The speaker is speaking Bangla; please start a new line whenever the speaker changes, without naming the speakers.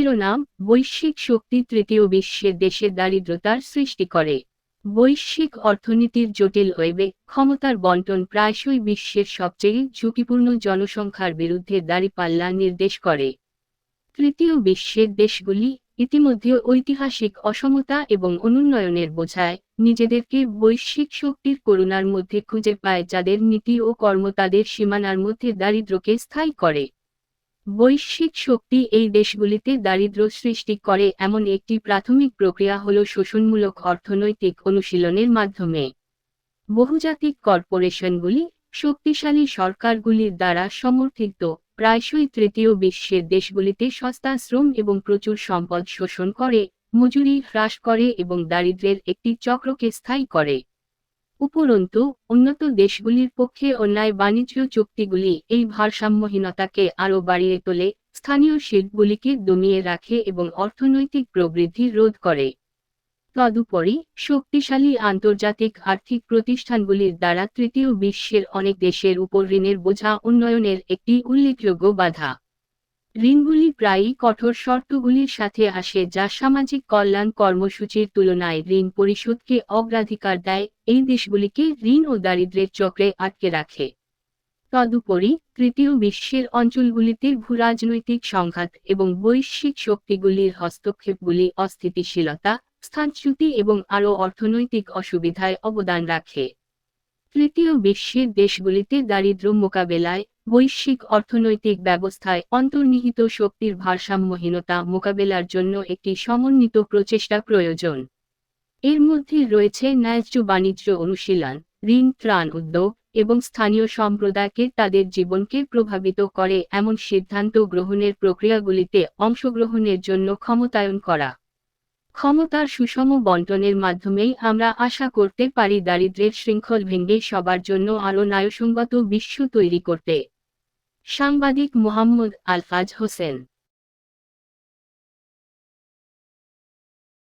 শিরোনাম, বৈশ্বিক শক্তি তৃতীয় বিশ্বের দেশের দারিদ্রতার সৃষ্টি করে। বৈশ্বিক অর্থনীতির জটিল ওয়েবে ক্ষমতার বন্টন প্রায়শই বিশ্বের সবচেয়ে ঝুঁকিপূর্ণ জনসংখ্যার বিরুদ্ধে দাঁড়িপাল্লা নির্দেশ করে। তৃতীয় বিশ্বের দেশগুলি ইতিমধ্যে ঐতিহাসিক অসমতা এবং অনুন্নয়নের বোঝায় নিজেদেরকে বৈশ্বিক শক্তির করুণার মধ্যে খুঁজে পায় যাদের নীতি ও কর্ম তাদের সীমানার মধ্যে দারিদ্র্যকে স্থায়ী করে। বৈশ্বিক শক্তি এই দেশগুলিতে দারিদ্র্য সৃষ্টি করে এমন একটি প্রাথমিক প্রক্রিয়া হল শোষণমূলক অর্থনৈতিক অনুশীলনের মাধ্যমে। বহুজাতিক কর্পোরেশনগুলি শক্তিশালী সরকারগুলির দ্বারা সমর্থিত, প্রায়শই তৃতীয় বিশ্বের দেশগুলিতে সস্তা শ্রম এবং প্রচুর সম্পদ শোষণ করে, মজুরি হ্রাস করে এবং দারিদ্র্যের একটি চক্রকে স্থায়ী করে। উপরন্তু, উন্নত দেশগুলির পক্ষে অন্যায় বাণিজ্য চুক্তিগুলি এই ভারসাম্যহীনতাকে আরও বাড়িয়ে তোলে, স্থানীয় শিল্পগুলিকে দমিয়ে রাখে এবং অর্থনৈতিক প্রবৃদ্ধি রোধ করে। তদুপরি, শক্তিশালী আন্তর্জাতিক আর্থিক প্রতিষ্ঠানগুলির দ্বারা তৃতীয় বিশ্বের অনেক দেশের উপর ঋণের বোঝা উন্নয়নের একটি উল্লেখযোগ্য বাধা। ঋণগুলি প্রায়ই কঠোর শর্তগুলির সাথে আসে যা সামাজিক কল্যাণ কর্মসূচির তুলনায় ঋণ পরিশোধকে অগ্রাধিকার দেয়, এই দেশগুলিকে ঋণ ও দারিদ্র্যের চক্রে আটকে রাখে। তদুপরি, তৃতীয় বিশ্বের অঞ্চলগুলিতে ভূরাজনৈতিক সংঘাত এবং বৈশ্বিক শক্তিগুলির হস্তক্ষেপগুলি অস্থিতিশীলতা, স্থানচ্যুতি এবং আরও অর্থনৈতিক অসুবিধায় অবদান রাখে। তৃতীয় বিশ্বের দেশগুলিতে দারিদ্র্য মোকাবেলায় বৈশ্বিক অর্থনৈতিক ব্যবস্থায় অন্তর্নিহিত শক্তির ভারসাম্যহীনতা মোকাবেলার জন্য একটি সমন্বিত প্রচেষ্টা প্রয়োজন। এর মধ্যে রয়েছে ন্যায্য বাণিজ্য অনুশীলন, ঋণ, ত্রাণ উদ্যোগ এবং স্থানীয় সম্প্রদায়কে তাদের জীবনকে প্রভাবিত করে এমন সিদ্ধান্ত গ্রহণের প্রক্রিয়াগুলিতে অংশগ্রহণের জন্য ক্ষমতায়ন করা। ক্ষমতার সুষম বন্টনের মাধ্যমেই আমরা আশা করতে পারি দারিদ্রের শৃঙ্খল ভেঙে সবার জন্য আরও ন্যায়সঙ্গত বিশ্ব তৈরি করতে। সাংবাদিক মোহাম্মদ আলফাজ হোসেন